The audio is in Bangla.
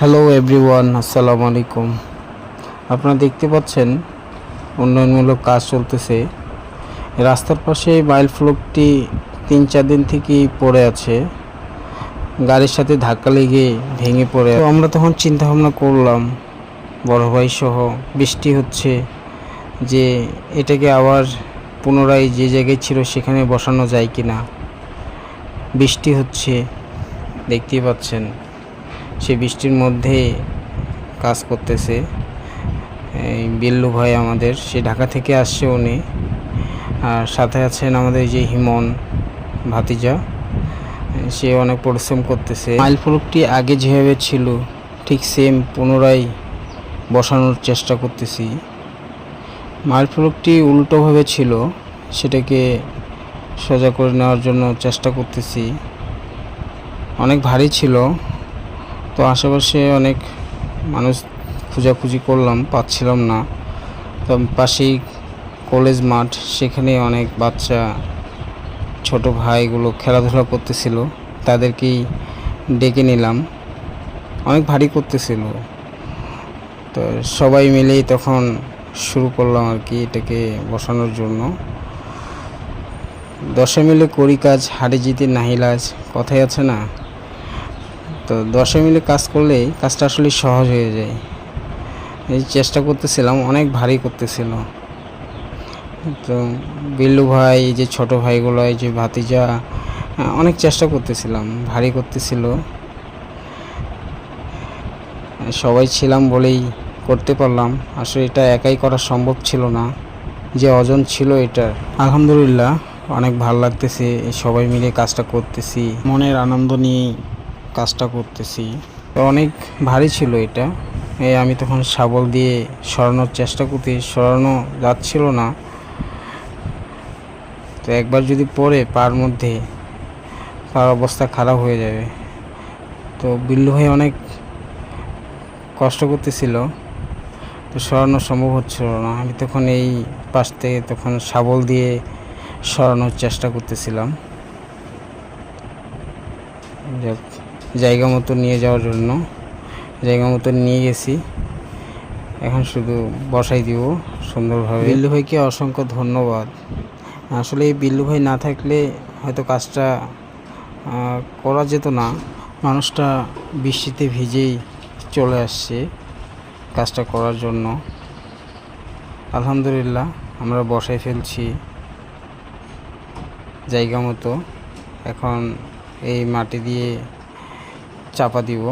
হ্যালো এভরিওয়ান আসসালামু আলাইকুম। আপনারা দেখতে পাচ্ছেন, উন্নয়নমূলক কাজ চলতেছে। রাস্তার পাশে মাইল ফ্লোকটি তিন চার দিন থেকেই পড়ে আছে। গাড়ির সাথে ধাক্কা লেগে ভেঙে পড়ে তো আমরা তখন চিন্তা ভাবনা করলাম, বড় ভাই সহ বৃষ্টি হচ্ছে, যে এটাকে আবার পুনরায় যে জায়গায় ছিল সেখানে বসানো যায় কি না বৃষ্টি হচ্ছে, দেখতেই পাচ্ছেন। সে বৃষ্টির মধ্যে কাজ করতেছে। এই বিল্লু ভাই আমাদের, সে ঢাকা থেকে আসছে উনি। আর সাথে আছেন আমাদের যে হিমন ভাতিজা। সে অনেক পরিশ্রম করতেছে। মাইল ফলকটি আগে যেভাবে ছিল, ঠিক সেম পুনরায় বসানোর চেষ্টা করতেছি। মাইল ফলকটি উল্টোভাবে ছিল, সেটাকে সোজা করে নেওয়ার জন্য চেষ্টা করতেছি। অনেক ভারী ছিল তো আশেপাশে অনেক মানুষ খোঁজাখুঁজি করলাম, পাচ্ছিলাম না। তো পাশেই কলেজ মাঠ, সেখানে অনেক বাচ্চা, ছোট ভাইগুলো খেলাধুলা করতেছিল, তাদেরকেই ডেকে নিলাম। অনেক ভারী করতেছিল। তো সবাই মিলেই তখন শুরু করলাম আর কি এটাকে বসানোর জন্য। দশে মিলে করি কাজ হাড়ে জিতে নাহিলাজ কথাই আছে না? তো দশে মিলে কাজ করলেই কাজটা আসলে সহজ হয়ে যায়। এই চেষ্টা করতেছিলাম, অনেক ভারী করতেছিল। তো বিল্লু ভাই যে ছোট ভাইগুলো যে ভাতিজা, অনেক চেষ্টা করতেছিলাম, ভারী করতেছিল। সবাই ছিলাম বলেই করতে পারলাম, আসলে এটা একাই করা সম্ভব ছিল না। যে অজন ছিল এটার আলহামদুলিল্লাহ, অনেক ভালো লাগতেছে, সবাই মিলে কাজটা করতেছি। মনের আনন্দ নিয়ে কাজটা করতেছি। অনেক ভারী ছিল এটা। এই আমি তখন শাবল দিয়ে সরানোর চেষ্টা করতে সরানো যাচ্ছিল না। তো একবার যদি পড়ে পার মধ্যে, তার অবস্থা খারাপ হয়ে যাবে। তো বিল্লু ভাই অনেক কষ্ট করতেছিল। তো সরানো সম্ভব হচ্ছিল না। আমি তখন এই পাশ থেকে তখন শাবল দিয়ে সরানোর চেষ্টা করতেছিলাম। জায়গা মতো নিয়ে যাওয়ার জন্য। জায়গা মতো নিয়ে গেছি। এখন শুধু বসাই দিব সুন্দরভাবে। বিল্লু ভাইকে অসংখ্য ধন্যবাদ। আসলে এই বিল্লু ভাই না থাকলে হয়তো কাজটা করা যেত না। মানুষটা বৃষ্টিতে ভিজেই চলে আসছে কাজটা করার জন্য। আলহামদুলিল্লাহ, আমরা বসাই ফেলছি জায়গা মতো। এখন এই মাটি দিয়ে চাপা দিব।